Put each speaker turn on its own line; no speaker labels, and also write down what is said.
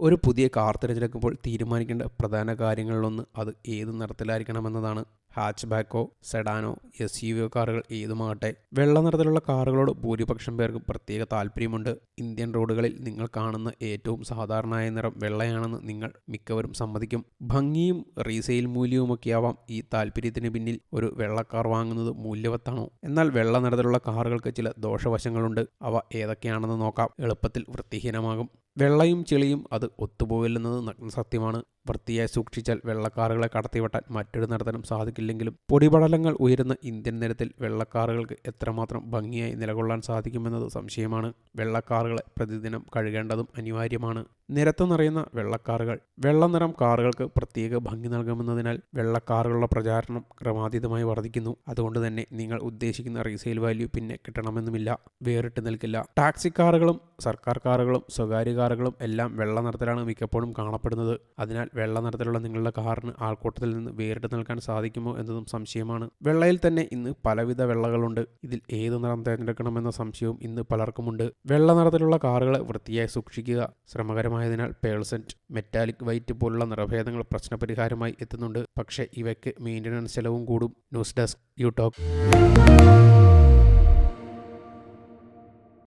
ഒരു പുതിയ കാർ തിരഞ്ഞെടുക്കുമ്പോൾ തീരുമാനിക്കേണ്ട പ്രധാന കാര്യങ്ങളിലൊന്ന് അത് ഏത് നിറത്തിലായിരിക്കണമെന്നതാണ്. ഹാച്ച് ബാക്കോ സെഡാനോ എസ് യു വി കാറുകൾ ഏതുമാകട്ടെ വെള്ള നിറത്തിലുള്ള കാറുകളോട് ഭൂരിപക്ഷം പേർക്കും പ്രത്യേക താല്പര്യമുണ്ട്. ഇന്ത്യൻ റോഡുകളിൽ നിങ്ങൾ കാണുന്ന ഏറ്റവും സാധാരണമായ നിറം വെള്ളയാണെന്ന് നിങ്ങൾ മിക്കവരും സമ്മതിക്കും. ഭംഗിയും റീസെയിൽ മൂല്യവുമൊക്കെയാവാം ഈ താല്പര്യത്തിന് പിന്നിൽ ഒരു വെള്ളക്കാർ കാർ വാങ്ങുന്നത് മൂല്യവത്താണോ. എന്നാൽ വെള്ള നിറത്തിലുള്ള കാറുകൾക്ക് ചില ദോഷവശങ്ങളുണ്ട്. അവ ഏതൊക്കെയാണെന്ന് നോക്കാം. എളുപ്പത്തിൽ വൃത്തിഹീനമാകും. വെള്ളയും ചെളിയും അത് ഒത്തുപോകില്ലെന്നത് നഗ്ന സത്യമാണ്. വൃത്തിയായി സൂക്ഷിച്ചാൽ വെള്ളക്കാറുകളെ കടത്തിവെട്ടാൻ മറ്റൊരു നടത്തനും സാധിക്കില്ലെങ്കിലും പൊടിപടലങ്ങൾ ഉയരുന്ന ഇന്ത്യൻ നിരത്തിൽ വെള്ളക്കാറുകൾക്ക് എത്രമാത്രം ഭംഗിയായി നിലകൊള്ളാൻ സാധിക്കുമെന്നത് സംശയമാണ്. വെള്ളക്കാറുകളെ പ്രതിദിനം കഴുകേണ്ടതും അനിവാര്യമാണ്. നിരത്ത് നിറയുന്ന വെള്ളക്കാറുകൾ വെള്ളനിറം കാറുകൾക്ക് പ്രത്യേക ഭംഗി നൽകുമെന്നതിനാൽ വെള്ളക്കാറുകളുടെ പ്രചാരണം ക്രമാതീതമായി വർദ്ധിക്കുന്നു. അതുകൊണ്ട് തന്നെ നിങ്ങൾ ഉദ്ദേശിക്കുന്ന റീസെയിൽ വാല്യൂ പിന്നെ കിട്ടണമെന്നുമില്ല. വേറിട്ട് നിൽക്കില്ല. ടാക്സി കാറുകളും സർക്കാർ കാറുകളും സ്വകാര്യ കാറുകളും എല്ലാം വെള്ള നിറത്തിലാണ് മിക്കപ്പോഴും കാണപ്പെടുന്നത്. അതിനാൽ വെള്ള നിറത്തിലുള്ള നിങ്ങളുടെ കാറിന് ആൾക്കൂട്ടത്തിൽ നിന്ന് വേറിട്ട് നിൽക്കാൻ സാധിക്കുമോ എന്നതും സംശയമാണ്. വെള്ളയിൽ തന്നെ ഇന്ന് പലവിധ വെള്ളകളുണ്ട്. ഇതിൽ ഏത് നിറം തിരഞ്ഞെടുക്കണമെന്ന സംശയവും ഇന്ന് പലർക്കുമുണ്ട്. വെള്ള നിറത്തിലുള്ള കാറുകളെ വൃത്തിയായി സൂക്ഷിക്കുക ശ്രമകരമായതിനാൽ പേഴ്സന്റ് മെറ്റാലിക് വൈറ്റ് പോലുള്ള നിറഭേദങ്ങൾ പ്രശ്നപരിഹാരമായി എത്തുന്നുണ്ട്. പക്ഷേ ഇവയ്ക്ക് മെയിന്റനൻസ് ചെലവും കൂടും. News desk യൂടോക്ക്